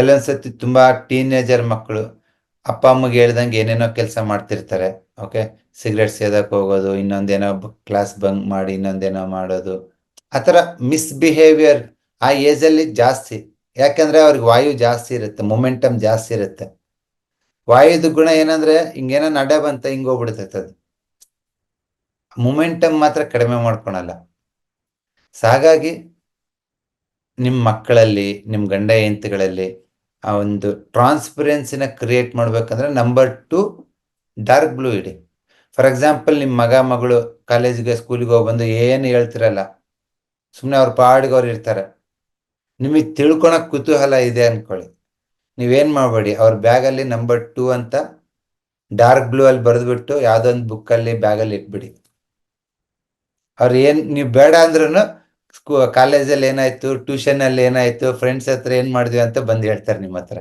ಕೆಲವೊಂದ್ಸತಿ ತುಂಬಾ ಟೀನೇಜರ್ ಮಕ್ಕಳು ಅಪ್ಪ ಅಮ್ಮಗೆ ಹೇಳ್ದಂಗೆ ಏನೇನೋ ಕೆಲಸ ಮಾಡ್ತಿರ್ತಾರೆ ಓಕೆ ಸಿಗರೇಟ್ ಸೇದಕ್ ಹೋಗೋದು, ಇನ್ನೊಂದೇನೋ ಕ್ಲಾಸ್ ಬಂಕ್ ಮಾಡಿ ಇನ್ನೊಂದೇನೋ ಮಾಡೋದು. ಆ ಥರ ಮಿಸ್ಬಿಹೇವಿಯರ್ ಆ ಏಜ್ ಅಲ್ಲಿ ಜಾಸ್ತಿ. ಯಾಕಂದ್ರೆ ಅವ್ರಿಗೆ ವಾಯು ಜಾಸ್ತಿ ಇರುತ್ತೆ ಮೊಮೆಂಟಮ್ ಜಾಸ್ತಿ ಇರುತ್ತೆ. ವಾಯುದ ಗುಣ ಏನಂದ್ರೆ ಹಿಂಗೇನೋ ನಡೆ ಬಂತ, ಹಿಂಗ್ ಹೋಗ್ಬಿಡ್ತೈತೆ ಅದು. ಮೊಮೆಂಟಮ್ ಮಾತ್ರ ಕಡಿಮೆ ಮಾಡ್ಕೊಳಲ್ಲ. ಹಾಗಾಗಿ ನಿಮ್ಮ ಮಕ್ಕಳಲ್ಲಿ ನಿಮ್ಮ ಗಂಡ ಹೆಂಡತಿಗಳಲ್ಲಿ ಆ ಒಂದು ಟ್ರಾನ್ಸ್ಪರೆನ್ಸಿನ ಕ್ರಿಯೇಟ್ ಮಾಡ್ಬೇಕಂದ್ರೆ ನಂಬರ್ ಟು ಡಾರ್ಕ್ ಬ್ಲೂ ಇಡಿ ಫಾರ್ ಎಕ್ಸಾಂಪಲ್ ನಿಮ್ಮ ಮಗ, ಮಗಳು ಕಾಲೇಜಿಗೆ ಸ್ಕೂಲಿಗೆ ಹೋಗಿ ಬಂದು ಏನು ಹೇಳ್ತಿರಲ್ಲ ಸುಮ್ಮನೆ ಅವ್ರ ಪಾಡಿಗೆ ಅವ್ರು ಇರ್ತಾರೆ. ನಿಮಗೆ ತಿಳ್ಕೊಳಕ್ ಕುತೂಹಲ ಇದೆ ಅನ್ಕೊಳ್ಳಿ. ನೀವೇನು ಮಾಡಬೇಡಿ, ಅವ್ರ ಬ್ಯಾಗಲ್ಲಿ ನಂಬರ್ ಟೂ ಅಂತ ಡಾರ್ಕ್ ಬ್ಲೂ ಅಲ್ಲಿ ಬರೆದ್ಬಿಟ್ಟು ಯಾವುದೊಂದು ಬುಕ್ಕಲ್ಲಿ ಬ್ಯಾಗಲ್ಲಿ ಇಟ್ಬಿಡಿ. ಅವ್ರು ಏನು, ನೀವು ಬೇಡ ಅಂದ್ರೂ ಸ್ಕೂ ಕಾಲೇಜಲ್ಲಿ ಏನಾಯ್ತು ಟ್ಯೂಷನ್ ಅಲ್ಲಿ ಏನಾಯ್ತು ಫ್ರೆಂಡ್ಸ್ ಹತ್ರ ಏನ್ ಮಾಡಿದ್ವಿ ಅಂತ ಬಂದು ಹೇಳ್ತಾರೆ ನಿಮ್ಮ ಹತ್ರ